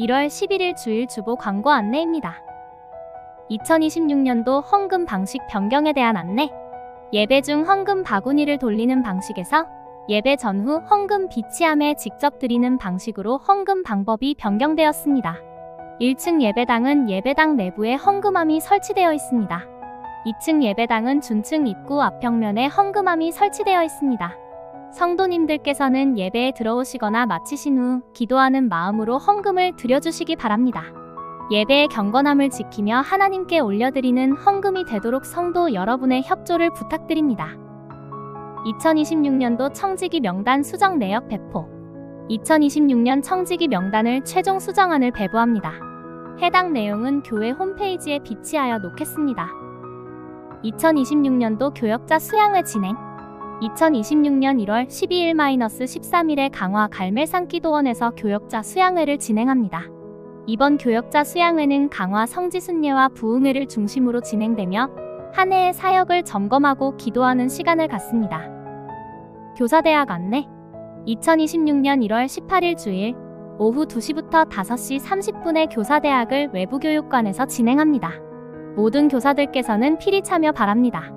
1월 11일 주일 주보 광고 안내입니다. 2026년도 헌금 방식 변경에 대한 안내. 예배 중 헌금 바구니를 돌리는 방식에서 예배 전후 헌금 비치함에 직접 드리는 방식으로 헌금 방법이 변경되었습니다. 1층 예배당은 예배당 내부에 헌금함이 설치되어 있습니다. 2층 예배당은 준층 입구 앞벽면에 헌금함이 설치되어 있습니다. 성도님들께서는 예배에 들어오시거나 마치신 후 기도하는 마음으로 헌금을 드려주시기 바랍니다. 예배의 경건함을 지키며 하나님께 올려드리는 헌금이 되도록 성도 여러분의 협조를 부탁드립니다. 2026년도 청지기 명단 수정 내역 배포 2026년 청지기 명단을 최종 수정안을 배부합니다. 해당 내용은 교회 홈페이지에 비치하여 놓겠습니다. 2026년도 교역자 수양회 진행 2026년 1월 12일-13일에 강화 갈멜산기도원에서 교역자 수양회를 진행합니다. 이번 교역자 수양회는 강화 성지순례와 부흥회를 중심으로 진행되며 한 해의 사역을 점검하고 기도하는 시간을 갖습니다. 교사대학 안내 2026년 1월 18일 주일 오후 2시부터 5시 30분에 교사대학을 외부교육관에서 진행합니다. 모든 교사들께서는 필히 참여 바랍니다.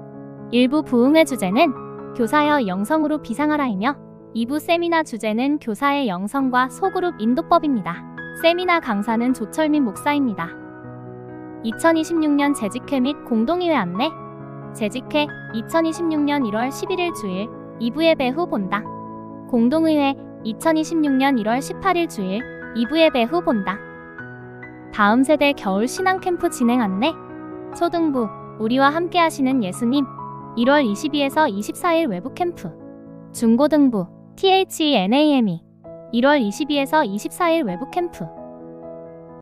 일부 부흥회 주제는 교사여 영성으로 비상하라이며 2부 세미나 주제는 교사의 영성과 소그룹 인도법입니다. 세미나 강사는 조철민 목사입니다. 2026년 재직회 및 공동의회 안내. 재직회 2026년 1월 11일 주일 2부 예배 후 본당. 공동의회 2026년 1월 18일 주일 2부 예배 후 본당. 다음 세대 겨울 신앙 캠프 진행 안내. 초등부 우리와 함께 하시는 예수님 1월 22에서 24일 외부 캠프. 중고등부 THENAME 1월 22에서 24일 외부 캠프